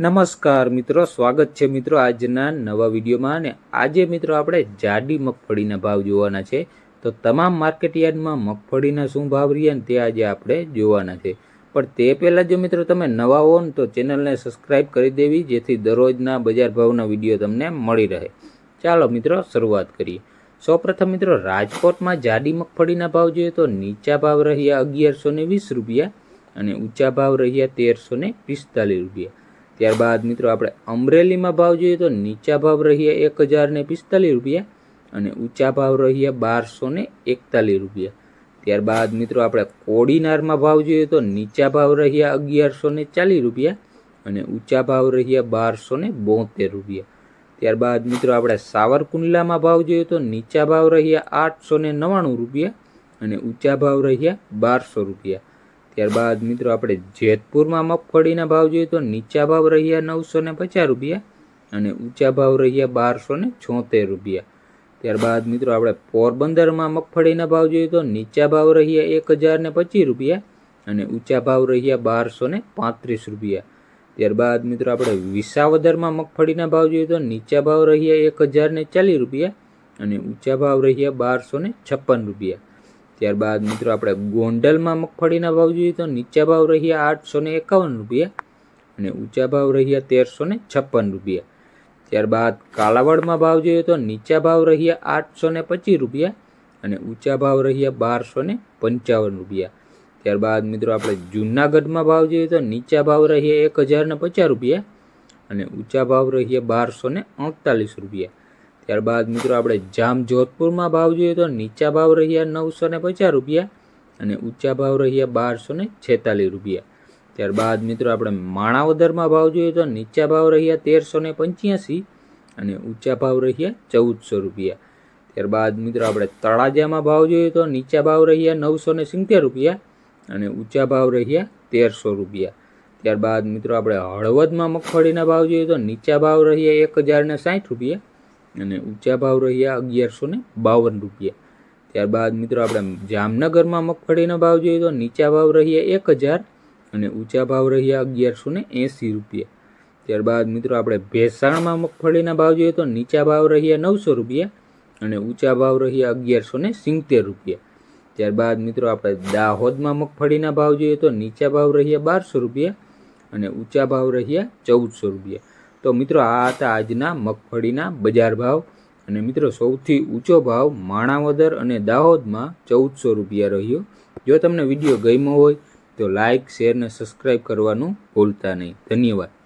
નમસ્કાર મિત્રો, સ્વાગત છે મિત્રો આજના નવા વિડીયોમાં અને આજે મિત્રો આપણે જાડી મગફળીના ભાવ જોવાના છે. તો તમામ માર્કેટ યાર્ડમાં મગફળીના શું ભાવ રહ્યા ને તે આજે આપણે જોવાના છે. પણ તે પહેલાં જો મિત્રો તમે નવા હો તો ચેનલને સબસ્ક્રાઈબ કરી દેવી, જેથી દરરોજના બજાર ભાવના વીડિયો તમને મળી રહે. ચાલો મિત્રો, શરૂઆત કરીએ. સૌપ્રથમ મિત્રો, રાજકોટમાં જાડી મગફળીના ભાવ જોઈએ તો નીચા ભાવ રહ્યા અગિયારસો વીસ રૂપિયા અને ઊંચા ભાવ રહ્યા તેરસો પિસ્તાલીસ રૂપિયા. ત્યારબાદ મિત્રો આપણે અમરેલીમાં ભાવ જોઈએ તો નીચા ભાવ રહ્યા એક હજાર ને પિસ્તાલીસ રૂપિયા અને ઊંચા ભાવ રહ્યા બારસો ને એકતાલીસ રૂપિયા. ત્યારબાદ મિત્રો આપણે કોડીનારમાં ભાવ જોઈએ તો નીચા ભાવ રહ્યા અગિયારસો ને ચાલીસ રૂપિયા અને ઊંચા ભાવ રહ્યા બારસો ને બોતેર રૂપિયા. ત્યારબાદ મિત્રો આપણે સાવરકુંડલામાં ભાવ જોઈએ તો નીચા ભાવ રહ્યા આઠસો ને નવ્વાણું રૂપિયા અને ઊંચા ભાવ રહ્યા બારસો રૂપિયા. ત્યારબાદ મિત્રો આપણે જેતપુરમાં મગફળીના ભાવ જોઈએ તો નીચા ભાવ રહ્યા નવસો ને પચાસ રૂપિયા અને ઊંચા ભાવ રહ્યા બારસો ને છોતેર રૂપિયા. ત્યારબાદ મિત્રો આપણે પોરબંદરમાં મગફળીના ભાવ જોઈએ તો નીચા ભાવ રહ્યા એક હજાર ને પચીસ રૂપિયા અને ઊંચા ભાવ રહ્યા બારસો ને પાંત્રીસ રૂપિયા. ત્યારબાદ મિત્રો આપણે વિસાવદરમાં મગફળીના ભાવ જોઈએ તો નીચા ભાવ રહ્યા એક હજાર ચાલીસ રૂપિયા અને ઊંચા ભાવ રહ્યા બારસો છપ્પન રૂપિયા. ત્યારબાદ મિત્રો આપણે ગોંડલમાં મગફળીના ભાવ જોઈએ તો નીચા ભાવ રહ્યા આઠસો ને એકાવન રૂપિયા અને ઊંચા ભાવ રહ્યા તેરસો ને છપ્પન રૂપિયા. ત્યારબાદ કાલાવડમાં ભાવ જોઈએ તો નીચા ભાવ રહ્યા આઠસો ને પચીસ રૂપિયા અને ઊંચા ભાવ રહ્યા બારસો ને પંચાવન રૂપિયા. ત્યારબાદ મિત્રો આપણે જૂનાગઢમાં ભાવ જોઈએ તો નીચા ભાવ રહ્યા એક હજાર પચાસ રૂપિયા અને ઊંચા ભાવ રહ્યા બારસો ને રૂપિયા. ત્યારબાદ મિત્રો આપણે જામ જોધપુરમાં ભાવ જોઈએ તો નીચા ભાવ રહ્યા નવસો ને પચાસ રૂપિયા અને ઊંચા ભાવ રહ્યા બારસો ને છેતાલીસ રૂપિયા. ત્યારબાદ મિત્રો આપણે માણાવદરમાં ભાવ જોઈએ તો નીચા ભાવ રહ્યા તેરસો ને પંચ્યાસી અને ઊંચા ભાવ રહ્યા ચૌદસો રૂપિયા. ત્યારબાદ મિત્રો આપણે તળાજામાં ભાવ જોઈએ તો નીચા ભાવ રહ્યા નવસો ને સિત્તેર રૂપિયા અને ઊંચા ભાવ રહ્યા તેરસો રૂપિયા. ત્યારબાદ મિત્રો આપણે હળવદમાં મગફળીના ભાવ જોઈએ તો નીચા ભાવ રહ્યા એક હજાર ને સાઠ રૂપિયા અને ઊંચા ભાવ રહ્યા અગિયારસો ને બાવન રૂપિયા. ત્યારબાદ મિત્રો આપણે જામનગરમાં મગફળીનો ભાવ જોઈએ તો નીચા ભાવ રહ્યા એક હજાર અને ઊંચા ભાવ રહ્યા અગિયારસો ને એંસી રૂપિયા. ત્યારબાદ મિત્રો આપણે ભેસાણમાં મગફળીના ભાવ જોઈએ તો નીચા ભાવ રહ્યા નવસો રૂપિયા અને ઊંચા ભાવ રહ્યા અગિયારસો ને સિત્તેર રૂપિયા. ત્યારબાદ મિત્રો આપણે દાહોદમાં મગફળીના ભાવ જોઈએ તો નીચા ભાવ રહ્યા બારસો રૂપિયા અને ઊંચા ભાવ રહ્યા ચૌદસો રૂપિયા. તો મિત્રો, આ હતા આજના મગફળીના બજાર ભાવ. અને મિત્રો, સૌથી ઊંચો ભાવ માણાવદર અને દાહોદમાં ચૌદસો રૂપિયા રહ્યો. જો તમને વીડિયો ગમ્યો હોય, તો લાઇક શેર અને સબસ્ક્રાઈબ કરવાનું ભૂલતા નહીં. ધન્યવાદ.